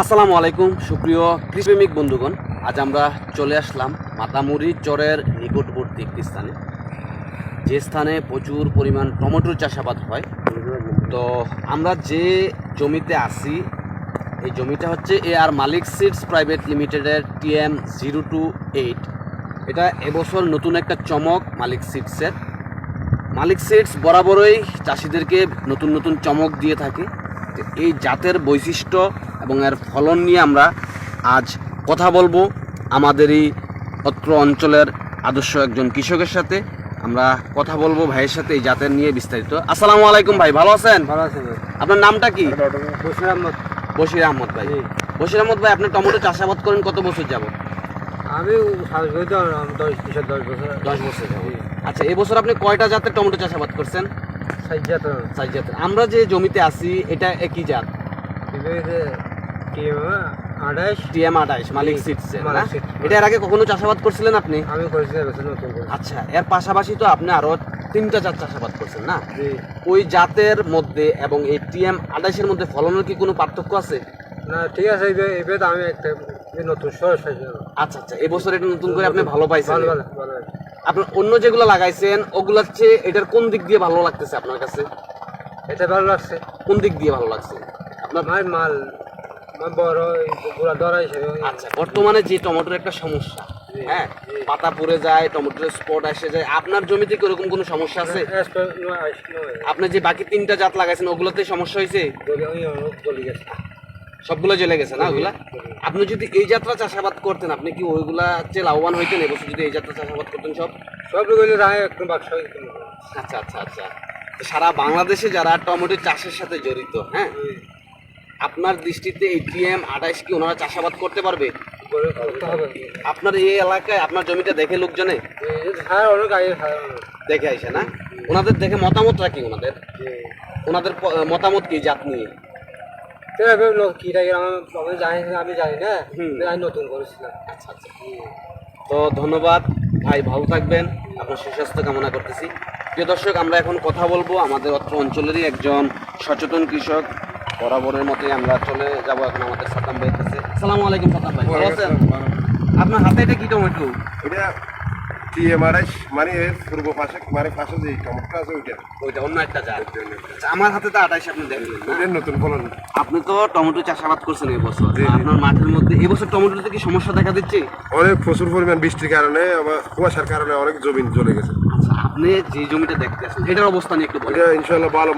আসসালামু আলাইকুম, সুপ্রিয় কৃষিপ্রেমিক বন্ধুগণ। আজ আমরা চলে আসলাম মাতামুরি চরের নিকটবর্তী একটি স্থানে। যে স্থানে প্রচুর পরিমাণ টমেটোর চাষাবাদ হয়। তো আমরা যে জমিতে আসি এই জমিটা হচ্ছে A R Malik seeds private লিমিটেডের টিএম জিরো টু এইট। এটা এবছর নতুন একটা চমক মালিক সিডসের। মালিক সিডস বরাবরই চাষিদেরকে নতুন নতুন চমক দিয়ে থাকে। তো এই জাতের বৈশিষ্ট্য এবং এর ফলন নিয়ে আমরা আজ কথা বলব। আমাদেরই অত্র অঞ্চলের আদর্শ একজন কৃষকের সাথে আমরা কথা বলব ভাইয়ের সাথে এই জাতের নিয়ে বিস্তারিত। আসসালামু আলাইকুম ভাই ভালো আছেন? ভালো আছেন আপনার নামটা কি? বসির আহমদ। বশির আহমদ ভাই। বশির আহমদ ভাই আপনি টমেটো চাষাবাদ করেন কত বছর যাব আমি দশ দশ বছর। দশ বছর আচ্ছা এবছর আপনি কয়টা জাতের টমেটো চাষাবাদ করছেন? আমরা যে জমিতে আছি এটা একই জাত। মালিক। এটা এর আগে কখনো চাষাবাদ করছিলেন আপনি? আমি আচ্ছা এর পাশাপাশি তো আপনি আরও তিনটা জাত চাষাবাদ করছেন না? ওই জাতের মধ্যে এবং এই টিএম আঠাইশের মধ্যে ফলনের কি কোনো পার্থক্য আছে? না ঠিক আছে এবার আমি একটা নতুন আচ্ছা আচ্ছা এবছর এটা নতুন করে আপনি ভালো পাইছেন। আপনার অন্য যেগুলো লাগাইছেন ওগুলোর চেয়ে এটার কোন দিক দিয়ে ভালো লাগতেছে আপনার কাছে? এটা ভালো লাগছে। কোন দিক দিয়ে ভালো লাগছে? আপনার ভাই মাল। বড় গুড়া আচ্ছা বর্তমানে যে টমেটোর একটা সমস্যা হ্যাঁ? পাতা পড়ে যায় টমেটোর স্পট এসে যায়। আপনার জমিতে কি ওরকম কোনো সমস্যা আছে? আপনি যে বাকি তিনটা জাত লাগাইছেন ওগুলোতে সমস্যা হয়েছে? সবগুলো জ্বলে গেছে না ওগুলা আপনি যদি এই যাত্রা চাষাবাদ করতেন আপনি কি ওইগুলা চেয়ে লাভবান হইতেন এবছর যদি এই যাত্রা চাষাবাদ করতেন সব? সব গলি রায় আচ্ছা আচ্ছা আচ্ছা। তো সারা বাংলাদেশে যারা টমেটো চাষের সাথে জড়িত হ্যাঁ? আপনার দৃষ্টিতে এই টিএম আঠাইশ কি ওনারা চাষাবাদ করতে পারবে? আপনার এই এলাকায় আপনার জমিটা দেখে লোকজনে? দেখে আইসে না? ওনাদের দেখে মতামতটা কি ওনাদের? ওনাদের মতামত কি জাত নিয়ে? তো লোক কি থাকে আমি জানি না আমি জানি না। হুম। আমি নতুন করেছিলাম। আচ্ছা আচ্ছা। তো ধন্যবাদ। ভাই ভালো থাকবেন। আপনার সুস্বাস্থ্য কামনা করতেছি। প্রিয় দর্শক আমরা এখন কথা বলব আমাদের অত্র অঞ্চলেরই একজন সচেতন কৃষক। বরাবরের মতোই আমরা চলে যাব এখন আমাদের সাতাম ভাইয়ের কাছে। আলাইকুম সাতাম ভাই ভালো আছেন? আপনার হাতে এটা কি টমেটো? এটা মানে এর পূর্ব পাশে মানে পাশে যে টমেটো আছে ওইটা। ওইটা অন্য একটা জাত। আচ্ছা, আমার হাতে তো আপনি দেখলেন না? ওইটার নতুন ফলন। আপনি তো টমেটো চাষাবাদ করছেন। আপনার মাঠের মধ্যে এবছর টমেটোতে কি সমস্যা দেখা দিচ্ছে? অনেক প্রচুর পরিমাণ বৃষ্টির কারণে আবার কুয়াশার কারণে অনেক জমি জ্বলে গেছে। আচ্ছা আপনি যে জমিটা দেখতে আসেন এটার অবস্থা নিয়ে একটু বলেন। এটা ভালো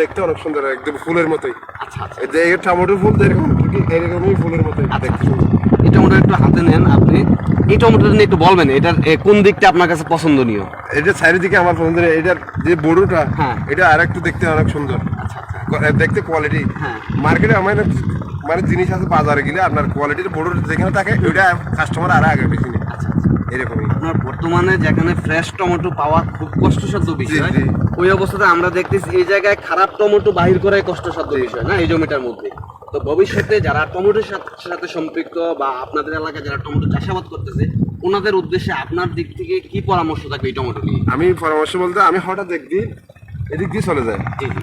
দেখতে অনেক সুন্দর একদম ফুলের মতোই। আচ্ছা আচ্ছা। এই যে টমেটো ফুল এরকম এরকমই ফুলের মতোই দেখতে সুন্দর। টমেটো একটু হাতে নেন আপনি এই টমেটোটা নিয়ে একটু বলবেন এটার কোন দিকটা আপনার কাছে পছন্দনীয়? এটা চারিদিকে আমার পছন্দের এটার যে বড়টা হ্যাঁ। এটা আর একটু দেখতে অনেক সুন্দর। আচ্ছা আচ্ছা। দেখতে কোয়ালিটি হ্যাঁ। মার্কেটে আমার মানে জিনিস আছে বাজারে গেলে আপনার কোয়ালিটির বড় যেখানে থাকে ওইটা কাস্টমার আর আগে বেশি নেই আচ্ছা এরকমই। আপনার বর্তমানে যেখানে ফ্রেশ টমেটো পাওয়া খুব কষ্টসাধ্য বিষয় ওই অবস্থাতে আমরা দেখতেছি এই জায়গায় খারাপ টমেটো বাহির করাই কষ্টসাধ্য বিষয় না? এই জমিটার মধ্যে। তো ভবিষ্যতে যারা টমেটোর সাথে সাথে সম্পৃক্ত বা আপনাদের এলাকায় যারা টমেটো চাষাবাদ করতেছে ওনাদের উদ্দেশ্যে আপনার দিক থেকে কি পরামর্শ থাকবে এই টমেটো নিয়ে? আমি পরামর্শ বলতে আমি হঠাৎ দেখবি এদিক দিয়ে চলে যায়।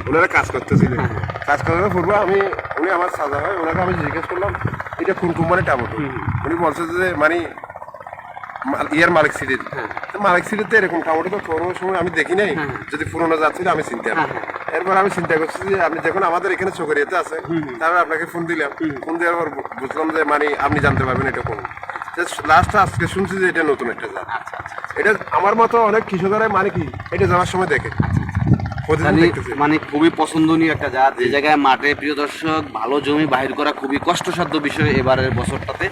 ওনারা কাজ করতেছিলেন হ্যাঁ, হ্যাঁ। কাজ করার পূর্বে আমি উনি আমার সাজা হয় ওনাকে আমি জিজ্ঞেস করলাম এটা কোন কোম্পানি টমেটো। উনি বলছে যে মানে ইয়ার মালিক সিরিজ হ্যাঁ। মালিক সিরিজতে এরকম টমেটো তো কোনো সময় আমি দেখি নাই। যদি পুরোনো যাচ্ছিল আমি চিন্তা হ্যাঁ, এরপর আমি চিন্তা করছি যে আপনি যখন আমাদের এখানে চোখেরিয়াতে আছে তারপর আপনাকে ফোন দিলাম। ফোন দেওয়ার পর বুঝলাম যে মানে আপনি জানতে পারবেন এটা কোন। লাস্ট আজকে শুনছি যে এটা নতুন একটা জাত। আচ্ছা আচ্ছা এটা আমার মতো অনেক কৃষকরা মানে কি এটা যাওয়ার সময় দেখে। দেখতেছে। মানে খুবই পছন্দনীয় একটা জাত। যে জায়গায় মাঠে প্রিয় দর্শক ভালো জমি বাহির করা খুবই কষ্টসাধ্য বিষয় এবারের বছরটাতে।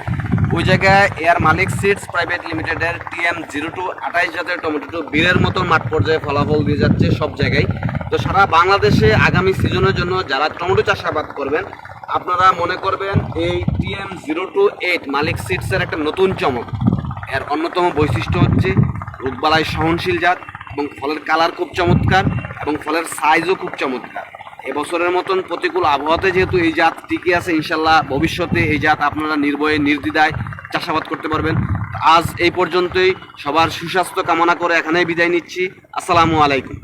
ওই জায়গায় A R Malik seeds private লিমিটেডের টিএম জিরো টু আঠাইশ জাতের টমেটো বীরের মতো মাঠ পর্যায়ে ফলাফল দিয়ে যাচ্ছে সব জায়গায়। তো সারা বাংলাদেশে আগামী সিজনের জন্য যারা টমেটো চাষাবাদ করবেন, আপনারা মনে করবেন এই TM zero two eight Malik সিডসের একটা নতুন চমক। এর অন্যতম বৈশিষ্ট্য হচ্ছে রোগবালাই সহনশীল জাত এবং ফলের কালার খুব চমৎকার এবং ফলের সাইজও খুব চমৎকার। এবছরের মতন প্রতিকূল আবহাওয়াতে যেহেতু এই জাত টিকে আছে, ইনশাল্লাহ ভবিষ্যতে এই জাত আপনারা নির্ভয়ে, নির্দ্বিধায় চাষাবাদ করতে পারবেন। আজ এই পর্যন্তই। সবার সুস্বাস্থ্য কামনা করে এখানেই বিদায় নিচ্ছি। আসসালামু আলাইকুম।